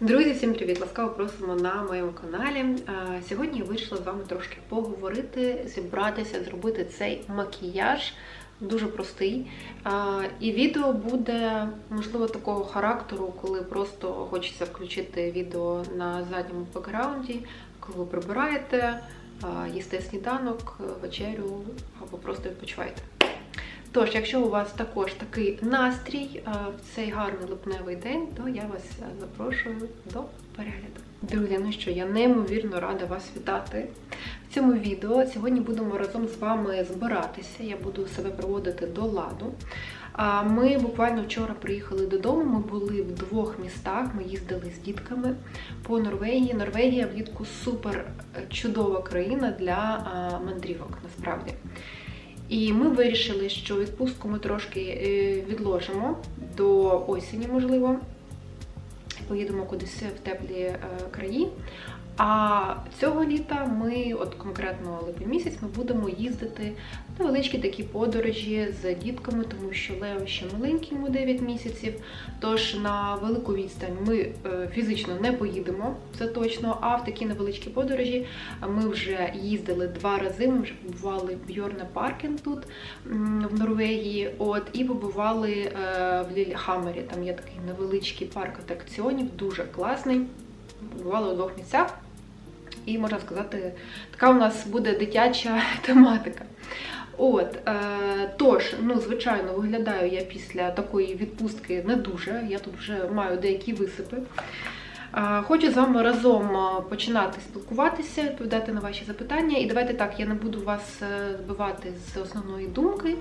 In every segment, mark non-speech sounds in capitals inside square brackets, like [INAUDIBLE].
Друзі, всім привіт! Ласкаво просимо на моєму каналі. Сьогодні я вирішила з вами трошки поговорити, зібратися, зробити цей макіяж. Дуже простий. І відео буде, можливо, такого характеру, коли просто хочеться включити відео на задньому бекграунді, коли ви прибираєте, їсте сніданок, вечерю або просто відпочиваєте. Тож, якщо у вас також такий настрій в цей гарний липневий день, то я вас запрошую до перегляду. Друзі, ну що, я неймовірно рада вас вітати в цьому відео. Сьогодні будемо разом з вами збиратися. Я буду себе проводити до ладу. Ми буквально вчора приїхали додому. Ми були в двох містах. Ми їздили з дітками по Норвегії. Норвегія влітку супер чудова країна для мандрівок, насправді. І ми вирішили, що відпустку ми трошки е, відложимо до осені, можливо. Поїдемо кудись в теплі е, краї. А цього літа ми, от конкретно липень місяць, ми будемо їздити на величкі такі подорожі з дітками, тому що Лео ще маленький, йому 9 місяців. Тож на велику відстань ми е, фізично не поїдемо, це точно. А в такі невеличкі подорожі ми вже їздили два рази. Ми вже побували в Бьорна Паркен тут в Норвегії. От і побували е, в Лільхаммері. Там є такий невеличкий парк атракціонів, дуже класний. Побували у двох місцях. І можна сказати, така у нас буде дитяча [LAUGHS] тематика. От, е, тож, ну, звичайно, виглядаю я після такої відпустки не дуже. Я тут вже маю деякі висипи. Е, хочу з вами разом починати спілкуватися, відповідати на ваші запитання. І давайте так, я не буду вас збивати з основної думки.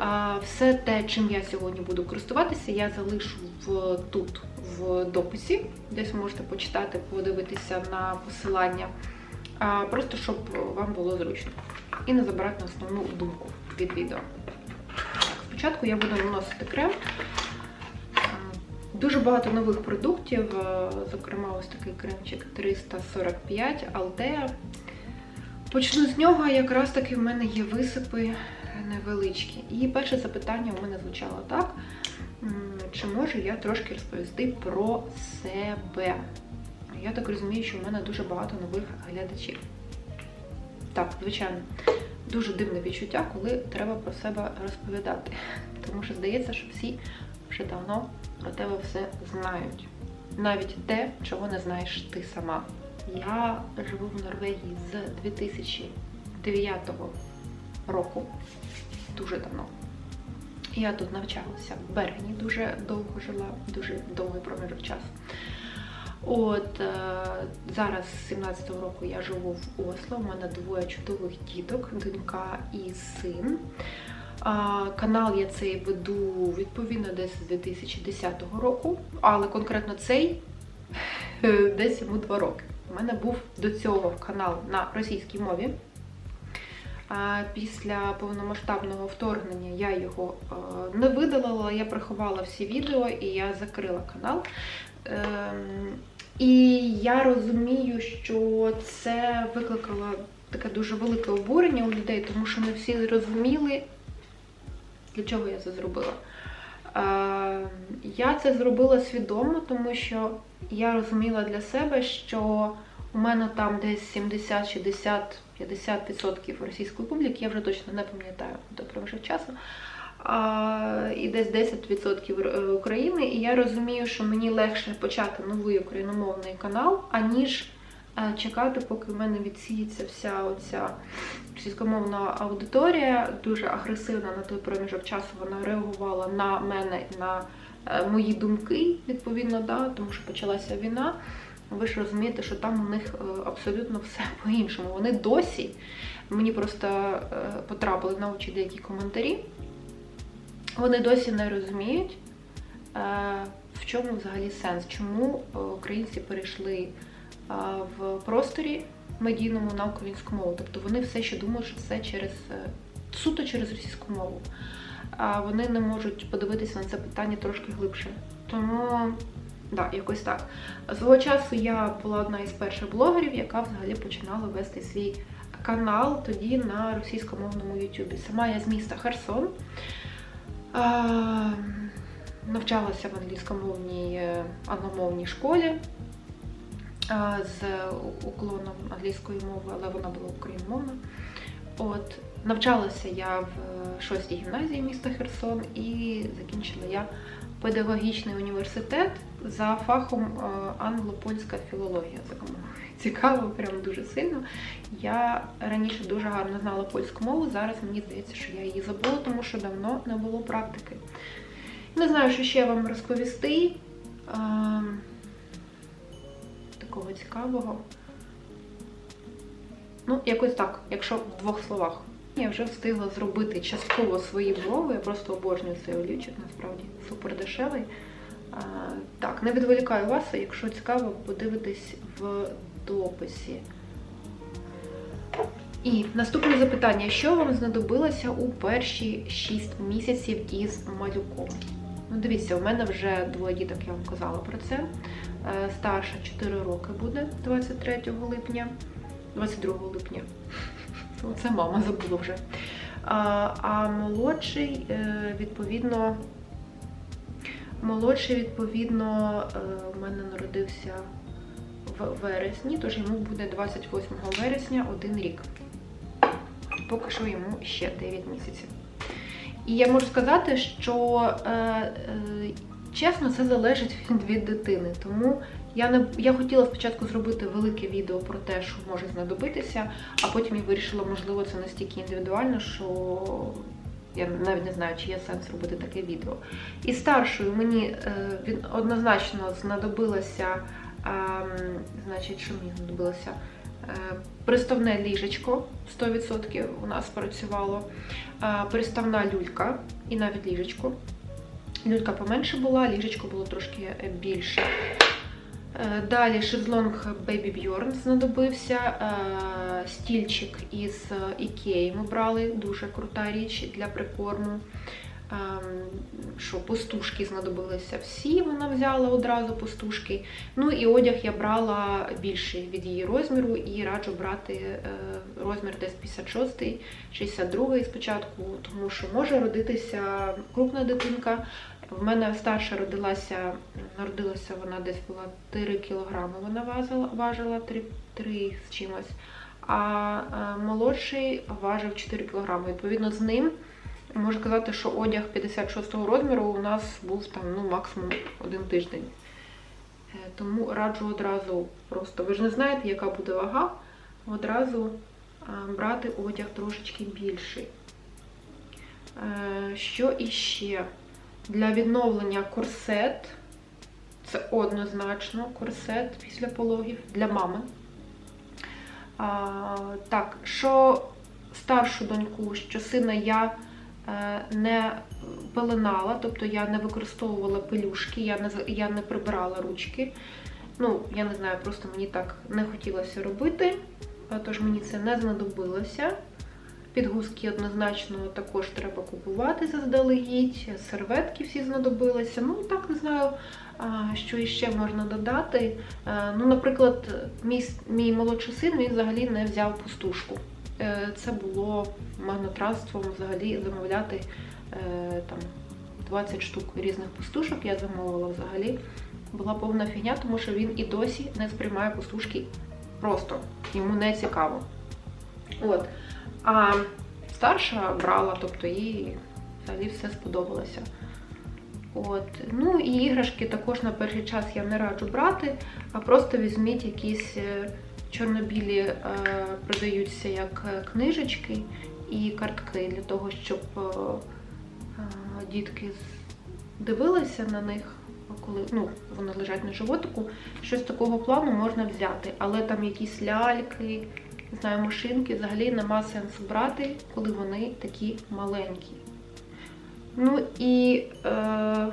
Е, все те, чим я сьогодні буду користуватися, я залишу в, тут в дописі. Десь ви можете почитати, подивитися на посилання. Просто щоб вам було зручно. І не забирати на основну думку від відео. Спочатку я буду наносити крем. Дуже багато нових продуктів, зокрема, ось такий кремчик 345 Altea. Почну з нього, якраз таки в мене є висипи невеличкі. І перше запитання у мене звучало так: чи можу я трошки розповісти про себе? Я так розумію, що в мене дуже багато нових глядачів. Так, звичайно, дуже дивне відчуття, коли треба про себе розповідати. [LAUGHS] Тому що здається, що всі вже давно про тебе все знають. Навіть те, чого не знаєш ти сама. Я живу в Норвегії з 2009 року, дуже давно. Я тут навчалася в Бергені, дуже довго жила, дуже довгий проміжок часу. От е, зараз з 17-го року я живу в Осло. У мене двоє чудових діток, донька і син. Канал я цей веду відповідно десь з 2010 року, але конкретно цей [LAUGHS] десь йому два роки. У мене був до цього канал на російській мові. Після повномасштабного вторгнення я його не видалила, я приховала всі відео і я закрила канал. Ем, і я розумію, що це викликало таке дуже велике обурення у людей, тому що не всі розуміли, для чого я це зробила. Ем, я це зробила свідомо, тому що я розуміла для себе, що у мене там десь 70, 60, 50% російської публіки, я вже точно не пам'ятаю до проміжок часу. І десь 10% України. І я розумію, що мені легше почати новий україномовний канал, аніж чекати, поки в мене відсіється вся оця російськомовна аудиторія, дуже агресивна на той проміжок часу. Вона реагувала на мене і на е, мої думки, відповідно, да, тому що почалася війна. Ви ж розумієте, що там у них е, абсолютно все [LAUGHS] по-іншому. Вони досі мені просто е, потрапили на очі деякі коментарі. Вони досі не розуміють, в чому взагалі сенс, чому українці перейшли в просторі медійному на українську мову. Тобто вони все ще думають, що це через суто через російську мову. А вони не можуть подивитися на це питання трошки глибше. Тому, да, якось так. Свого часу я була одна із перших блогерів, яка взагалі починала вести свій канал тоді на російськомовному Ютубі. Сама я з міста Херсон. Навчалася в англійськомовній е, англомовній школі. З уклоном англійської мови, але вона була україномовна. От, навчалася я в 6-й гімназії міста Херсон і закінчила я педагогічний університет за фахом е, англо-польська філологія. [LAUGHS] Цікаво, прям дуже сильно. Я раніше дуже гарно знала польську мову. Зараз мені здається, що я її забула, тому що давно не було практики. Не знаю, що ще вам розповісти. Такого цікавого. Ну, якось так, якщо в двох словах. Я вже встигла зробити частково свої брови. Я просто обожнюю цей олівчик, насправді супер дешевий. А, так, не відволікаю вас, якщо цікаво, подивитись в дописі. І наступне запитання: що вам знадобилося у перші 6 місяців із малюком? Ну, дивіться, у мене вже двоє діток, я вам казала про це. Е, Старша 4 роки буде 23 липня, 22 липня. Це мама забула вже. А, молодший, е, відповідно, молодший, відповідно, е, у мене народився в вересні, тож йому буде 28 вересня один рік. Поки що йому ще 9 місяців. І я можу сказати, що е, е, чесно, це залежить від, дитини. Тому я не я хотіла спочатку зробити велике відео про те, що може знадобитися, а потім я вирішила, можливо, це настільки індивідуально, що я навіть не знаю, чи є сенс робити таке відео. І старшою мені е, він однозначно знадобилося, е, значить, що мені знадобилося? Е, Приставне ліжечко 100% у нас працювало, е, приставна люлька і навіть ліжечко. Люлька поменше була, ліжечко було трошки більше. Е, Далі шезлонг Baby Bjorn знадобився. Стільчик із Ікеї ми брали, дуже крута річ для прикорму. Ем, Що пустушки знадобилися всі, вона взяла одразу пустушки. Ну і одяг я брала більший від її розміру і раджу брати е, розмір десь 56 62 спочатку, тому що може родитися крупна дитинка. В мене старша родилася, народилася вона десь була 3 кілограми, вона важила, важила 3, 3 з чимось, а молодший важив 4 кілограми. Відповідно, з ним можу казати, що одяг 56-го розміру у нас був там ну, максимум один тиждень. Е, Тому раджу одразу просто, ви ж не знаєте, яка буде вага, одразу брати одяг трошечки більший. Е, Що іще? Для відновлення корсет. Це однозначно корсет після пологів для мами. Так, що старшу доньку, що сина я не пеленала, тобто я не використовувала пелюшки, я не, я не прибирала ручки. Ну, я не знаю, просто мені так не хотілося робити, тож мені це не знадобилося. Підгузки однозначно також треба купувати заздалегідь, серветки всі знадобилися. Ну, так не знаю, що іще можна додати. Ну, Наприклад, мій мій молодший син він взагалі не взяв пустушку. Е, це було магнотранством взагалі замовляти е, там 20 штук різних пустушок. Я замовила взагалі. Була повна фігня, тому що він і досі не сприймає пустушки просто. Йому не цікаво. От. А старша брала, тобто їй взагалі все сподобалося. От. Ну і іграшки також на перший час я не раджу брати, а просто візьміть якісь е, чорнобілі, е, продаються як книжечки і картки для того, щоб е, дітки дивилися на них, коли ну, вони лежать на животику. Щось такого плану можна взяти, але там якісь ляльки не знаю, машинки взагалі нема сенсу брати, коли вони такі маленькі. Ну і е,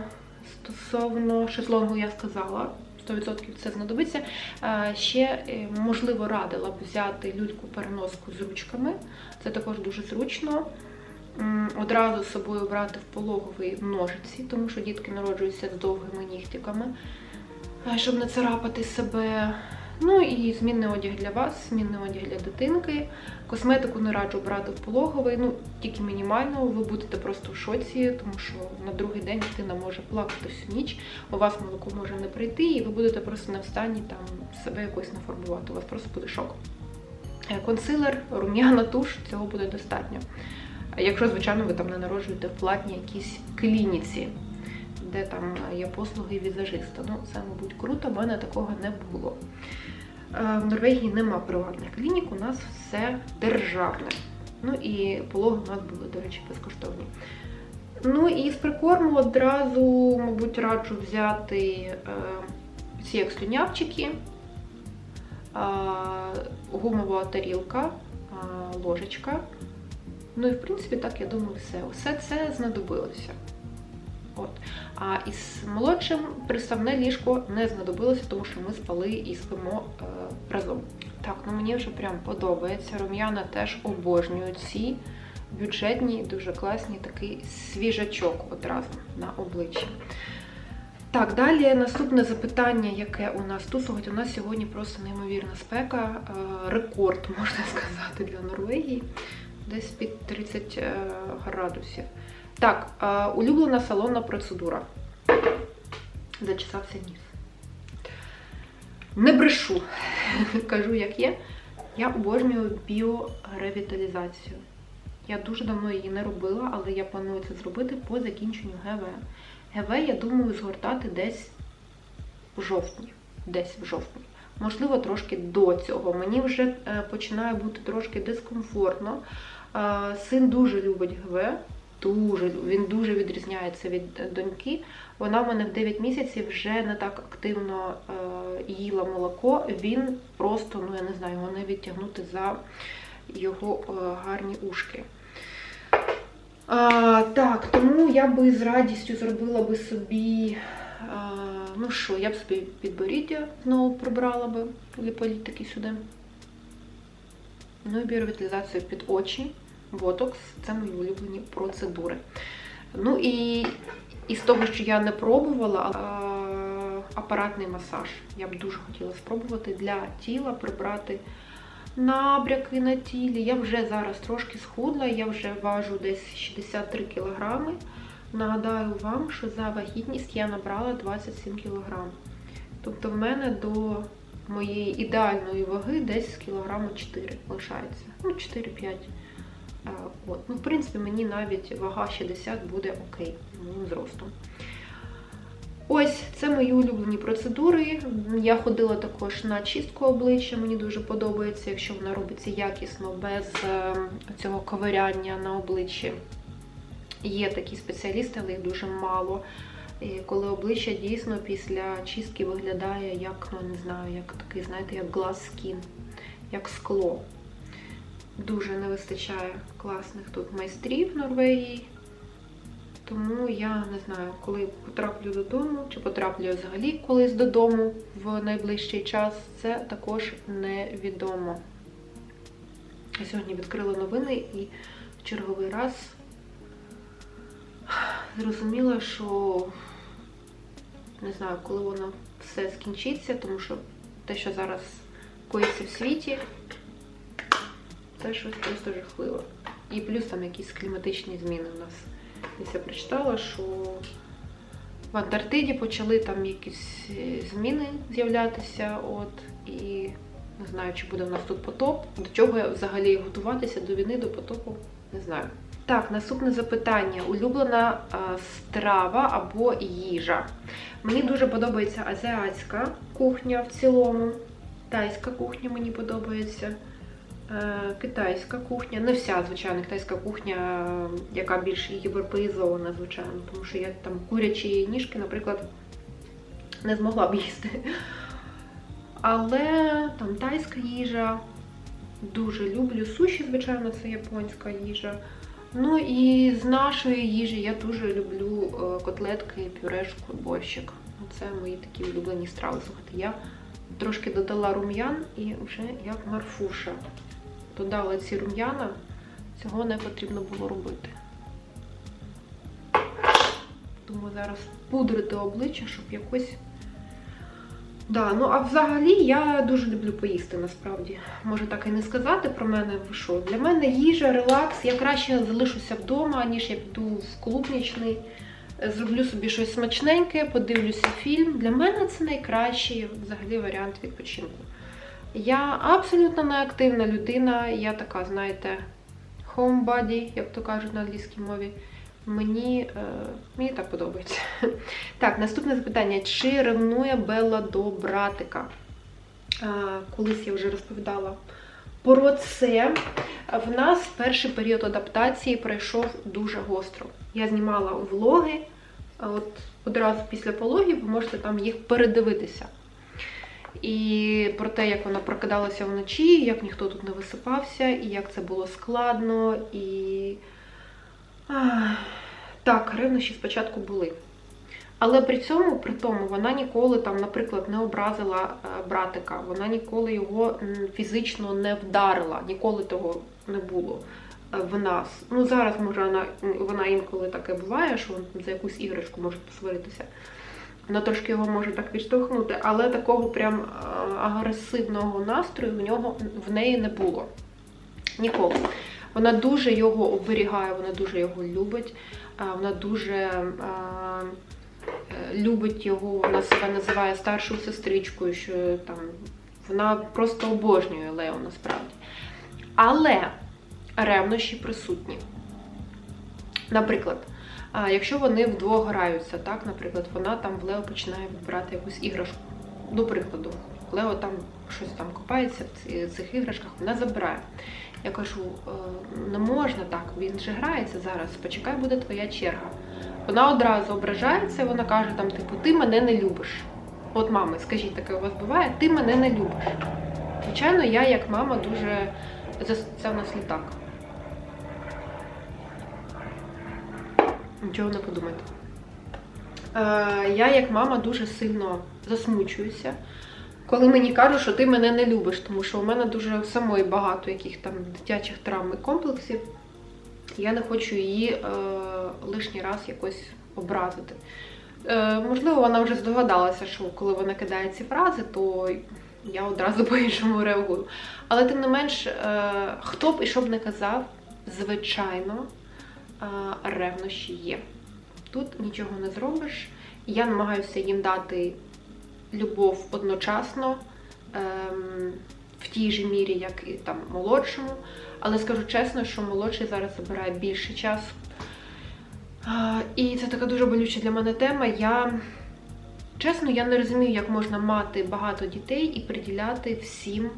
стосовно шезлонгу я сказала, 100% це знадобиться. Е, ще, можливо, радила б взяти люльку-переноску з ручками. Це також дуже зручно. Одразу з собою брати в пологовий ножиці, тому що дітки народжуються з довгими нігтиками, щоб не царапати себе. Ну і змінний одяг для вас, змінний одяг для дитинки. Косметику не раджу брати в пологовий, ну тільки мінімально. Ви будете просто в шоці, тому що на другий день дитина може плакати всю ніч, у вас молоко може не прийти, і ви будете просто не в стані там себе якось нафарбувати. У вас просто буде шок. Е, Консилер, рум'яна туш, цього буде достатньо. Якщо, звичайно, ви там не народжуєте в платній якійсь клініці, де там є послуги візажиста. Ну, це, мабуть, круто, в мене такого не було. Е, В Норвегії нема приватних клінік, у нас все державне. Ну і пологи у нас були, до речі, безкоштовні. Ну і з прикорму одразу, мабуть, раджу взяти е, ці як слюнявчики, е, гумова тарілка, е, ложечка. Ну і в принципі, так я думаю, все. Усе це знадобилося. От. А із молодшим приставне ліжко не знадобилося, тому що ми спали і спимо е, разом. Так, ну мені вже прям подобається. Рум'яна теж обожнюю ці бюджетні, дуже класні такий свіжачок одразу на обличчі. Так, далі наступне запитання, яке у нас тут у нас сьогодні просто неймовірна спека, е, рекорд, можна сказати, для Норвегії, десь під 30 е, градусів. Так, е, улюблена салонна процедура. Зачесався ніс. Не брешу, [LAUGHS] кажу, як є. Я обожнюю біоревіталізацію. Я дуже давно її не робила, але я планую це зробити по закінченню ГВ. ГВ, я думаю, згортати десь в жовтні. Десь в жовтні. Можливо, трошки до цього. Мені вже е, починає бути трошки дискомфортно. Е, Син дуже любить ГВ. Дуже, він дуже відрізняється від е, доньки. Вона в мене в 9 місяців вже не так активно е, їла молоко. Він просто, ну я не знаю, його не відтягнути за його е, гарні ушки. А, так, тому я би з радістю зробила би собі. А, ну що, я б собі підборіддя знову прибрала би ліполітики сюди. Ну і біоревіталізацію під очі, ботокс це мої улюблені процедури. Ну і із того, що я не пробувала, апаратний масаж. Я б дуже хотіла спробувати для тіла прибрати набряки на тілі. Я вже зараз трошки схудла, я вже важу десь 63 кілограми. Нагадаю вам, що за вагітність я набрала 27 кг. Тобто в мене до моєї ідеальної ваги десь кілограму 4 лишається. Ну, 4-5. Е, От. Ну, в принципі, мені навіть вага 60 буде окей моїм зростом. Ось, це мої улюблені процедури. Я ходила також на чистку обличчя, мені дуже подобається, якщо вона робиться якісно, без е, цього ковиряння на обличчі. Є такі спеціалісти, але їх дуже мало. І коли обличчя дійсно після чистки виглядає як, ну не знаю, як такий, знаєте, як глаз скін, як скло. Дуже не вистачає класних тут майстрів Норвегії. Тому я не знаю, коли потраплю додому, чи потраплю взагалі колись додому в найближчий час, це також невідомо. Я сьогодні відкрила новини і в черговий раз зрозуміла, що не знаю, коли воно все скінчиться, тому що те, що зараз коїться в світі, це щось просто жахливе. І плюс там якісь кліматичні зміни у нас. Десь я прочитала, що в Антарктиді почали там якісь е, зміни з'являтися. От, і не знаю, чи буде в нас тут потоп. До чого взагалі готуватися до війни, до потопу, не знаю. Так, наступне запитання: улюблена а, страва або їжа. Мені дуже подобається азіатська кухня в цілому. Тайська кухня мені подобається. Е, Китайська кухня, не вся, звичайно, китайська кухня, яка більш європеїзована, звичайно, тому що я там курячі ніжки, наприклад, не змогла б їсти. Але там тайська їжа, дуже люблю. Суші, звичайно, це японська їжа. Ну і з нашої їжі я дуже люблю е, котлетки, пюрешку, борщик. Це мої такі улюблені страви. Слухайте, я трошки додала рум'ян і вже як марфуша додала ці рум'яна, цього не потрібно було робити. Думаю, зараз пудрити обличчя, щоб якось Да, ну а взагалі я дуже люблю поїсти насправді. Можу так і не сказати про мене. Що? Для мене їжа, релакс. Я краще залишуся вдома, ніж я піду в клуб нічний. Е, Зроблю собі щось смачненьке, подивлюся фільм. Для мене це найкращий взагалі варіант відпочинку. Я абсолютно неактивна людина, я така, знаєте, homebody, як то кажуть на англійській мові. Мені, е, мені так подобається. [LAUGHS] Так, наступне запитання. Чи ревнує Белла до братика? Е, колись я вже розповідала про це. В нас перший період адаптації пройшов дуже гостро. Я знімала влоги, от одразу після пологів ви можете там їх передивитися. І про те, як вона прокидалася вночі, як ніхто тут не висипався, і як це було складно. І так, ревнощі спочатку були. Але при цьому, при тому, вона ніколи там, наприклад, не образила е, братика, вона ніколи його фізично не вдарила, ніколи того не було е, в нас. Ну, зараз, може, вона, вона інколи таке буває, що за якусь іграшку може посваритися. Вона трошки його може так відштовхнути, але такого прям е, агресивного настрою в нього в неї не було. Ніколи. Вона дуже його оберігає, вона дуже його любить, вона дуже е, е, любить його, вона себе називає старшою сестричкою, що там вона просто обожнює Лео насправді. Але ревнощі присутні. Наприклад, а, якщо вони вдвох граються, так, наприклад, вона там в Лео починає відбирати якусь іграшку. До прикладу, Лео там щось там копається в цих іграшках, вона забирає. Я кажу, «Е, не можна так, він же грається зараз, почекай, буде твоя черга. Вона одразу ображається, вона каже, там, типу, ти мене не любиш. От мами, скажіть, таке у вас буває, ти мене не любиш. Звичайно, я як мама дуже це в нас літак. Нічого не подумайте. Е, я як мама дуже сильно засмучуюся, коли мені кажуть, що ти мене не любиш, тому що у мене дуже самої багато яких там дитячих травм і комплексів. Я не хочу її е, лишній раз якось образити. Е, можливо, вона вже здогадалася, що коли вона кидає ці фрази, то я одразу [LAUGHS] по-іншому реагую. Але тим не менш, е, хто б і що б не казав, звичайно, ревнощі є. Тут нічого не зробиш. Я намагаюся їм дати любов одночасно, ем, в тій же мірі, як і там молодшому. Але скажу чесно, що молодший зараз забирає більше часу. І це така дуже болюча для мене тема. Я чесно, я не розумію, як можна мати багато дітей і приділяти всім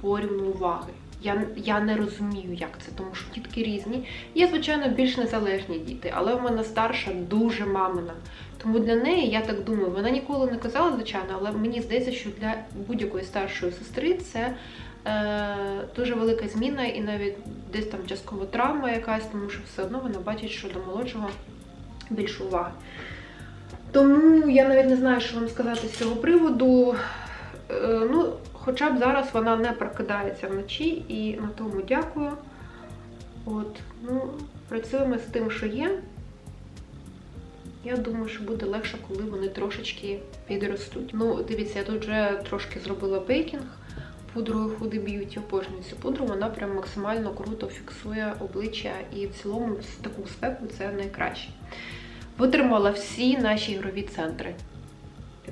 порівну уваги. Я, я не розумію, як це, тому що дітки різні. Є, звичайно, більш незалежні діти, але в мене старша дуже мамина. Тому для неї, я так думаю, вона ніколи не казала, звичайно, але мені здається, що для будь-якої старшої сестри це е, дуже велика зміна і навіть десь там частково травма якась, тому що все одно вона бачить, що до молодшого більше уваги. Тому я навіть не знаю, що вам сказати з цього приводу. Е, ну, хоча б зараз вона не прокидається вночі, і на тому дякую. От, ну, працюємо з тим, що є. Я думаю, що буде легше, коли вони трошечки підростуть. Ну, дивіться, я тут вже трошки зробила бейкінг пудрою Huda Beauty. Обожнюю цю пудру, вона прям максимально круто фіксує обличчя і в цілому в таку спеку це найкраще. Витримала всі наші ігрові центри.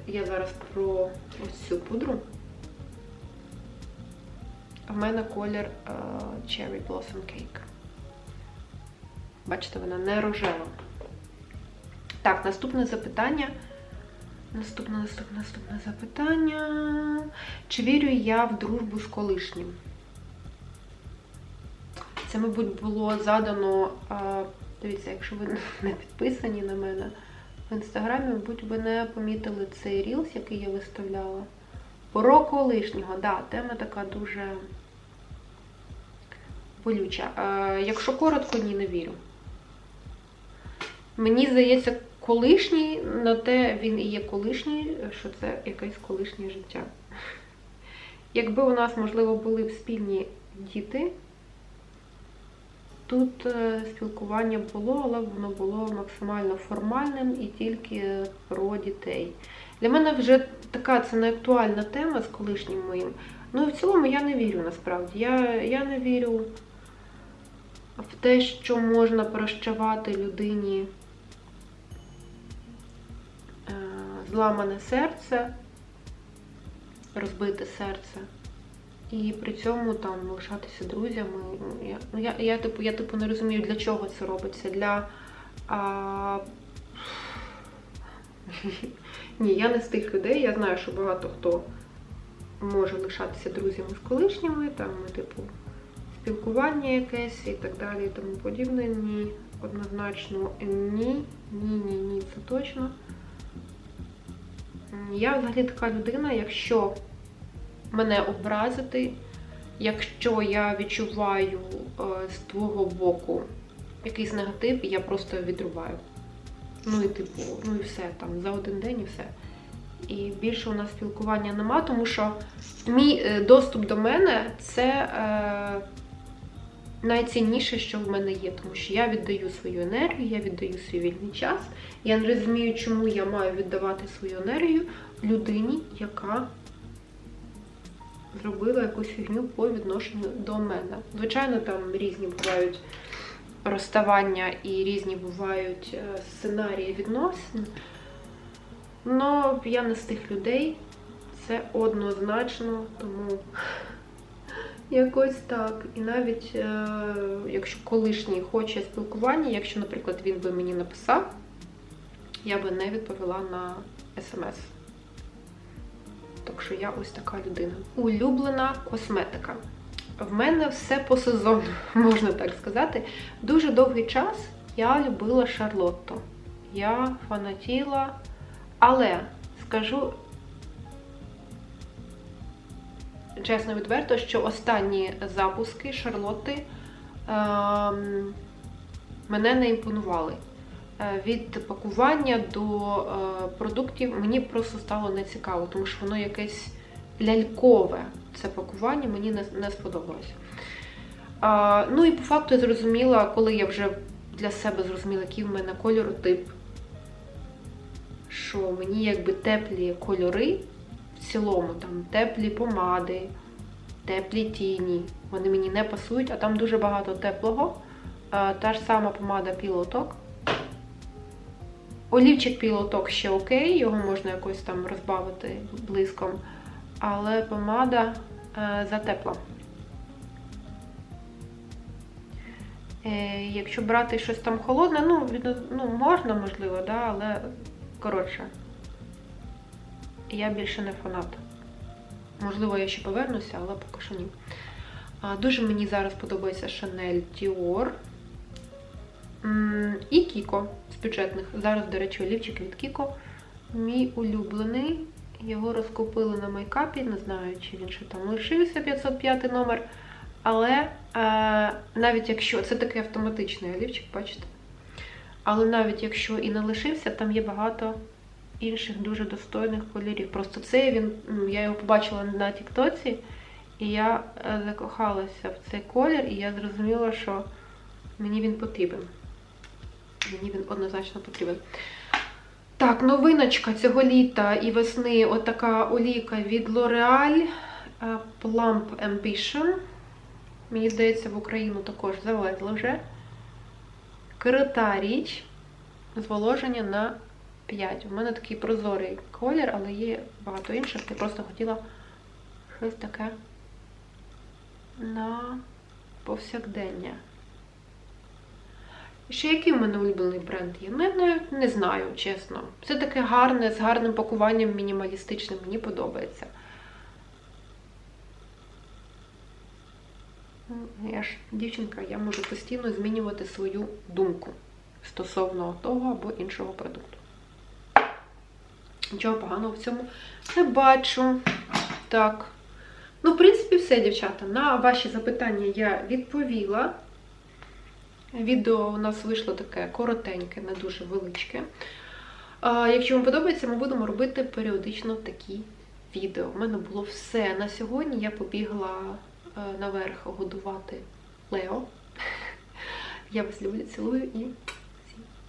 Я зараз про ось цю пудру. А в мене колір е, Cherry Blossom Cake. Бачите, вона не рожева. Так, наступне запитання. Наступне, наступне, наступне запитання. Чи вірю я в дружбу з колишнім? Це, мабуть, було задано. Дивіться, якщо ви [LAUGHS] не підписані на мене в інстаграмі, мабуть, ви не помітили цей рілс, який я виставляла. Про колишнього, да, тема така дуже болюча. А, Якщо коротко, ні, не вірю. Мені здається, колишній, на те він і є колишній, що це якесь колишнє життя. Якби у нас, можливо, були б спільні діти, тут е, спілкування було, але воно було максимально формальним і тільки про дітей. Для мене вже така це не актуальна тема з колишнім моїм. Ну і в цілому я не вірю насправді. Я, я не вірю в те, що можна прощавати людині е, зламане серце, розбите серце. І при цьому там лишатися друзями. Я, я, я, типу, я типу не розумію, для чого це робиться. Для. А... Ні, я не з тих людей. Я знаю, що багато хто може лишатися друзями з колишніми, там, ну, типу, спілкування якесь і так далі, і тому подібне. Ні, однозначно ні, ні, ні, ні, це точно. Я взагалі така людина, якщо мене образити, якщо я відчуваю е, з твого боку якийсь негатив, я просто відрубаю. Ну і типу, ну і все там за один день і все. І більше у нас спілкування нема, тому що мій е, доступ до мене це е, найцінніше, що в мене є, тому що я віддаю свою енергію, я віддаю свій вільний час. Я не розумію, чому я маю віддавати свою енергію людині, яка зробила якусь фігню по відношенню до мене. Звичайно, там різні бувають розставання і різні бувають е, сценарії відносин. Ну, я не з тих людей, це однозначно, тому якось так. І навіть е, якщо колишній хоче спілкування, якщо, наприклад, він би мені написав, я би не відповіла на смс. Так що я ось така людина. Улюблена косметика. В мене все по сезону, [LAUGHS] можна так сказати. Дуже довгий час я любила Шарлотту. Я фанатіла. Але скажу чесно відверто, що останні запуски Шарлотти ем, мене не імпонували. Е, Від пакування до е, продуктів мені просто стало нецікаво, тому що воно якесь лялькове. Це пакування мені не, не сподобалось. А, ну і по факту я зрозуміла, коли я вже для себе зрозуміла, який в мене кольоротип, що мені якби теплі кольори в цілому, там теплі помади, теплі тіні, вони мені не пасують, а там дуже багато теплого. А, та ж сама помада Talk. Олівчик Talk ще окей, його можна якось там розбавити блиском, але помада е, затепла. Е, якщо брати щось там холодне, ну, від- ну можна, можливо, да, але коротше, я більше не фанат. Можливо, я ще повернуся, але поки що ні. А, Дуже мені зараз подобається Chanel Dior і Kiko з бюджетних. Зараз, до речі, олівчик від Kiko. Мій улюблений. Його розкупили на мейкапі, не знаю, чи він ще там лишився 505 номер. Але е, навіть якщо це такий автоматичний олівчик, бачите? Але навіть якщо і не лишився, там є багато інших дуже достойних кольорів. Просто цей він, я його побачила на Тіктоці, і я е, закохалася в цей колір, і я зрозуміла, що мені він потрібен. Мені він однозначно потрібен. Так, новиночка цього літа і весни отака олійка від L'Oreal е, Plump Ambition. Мені здається, в Україну також завезли вже. Крута річ. Зволоження на 5. У мене такий прозорий колір, але є багато інших. Я просто хотіла щось таке на повсякдення. Ще який в мене улюблений бренд є? Ну, я навіть не знаю, чесно. Все таке гарне, з гарним пакуванням, мінімалістичним, мені подобається. Ну, Я ж дівчинка, я можу постійно змінювати свою думку стосовно того або іншого продукту. Нічого поганого в цьому не бачу. Так. Ну, в принципі, все, дівчата. На ваші запитання я відповіла. Відео у нас вийшло таке коротеньке, не дуже величке. Якщо вам подобається, ми будемо робити періодично такі відео. У мене було все на сьогодні. Я побігла е, наверх годувати Лео. [LAUGHS] Я вас люблю, цілую і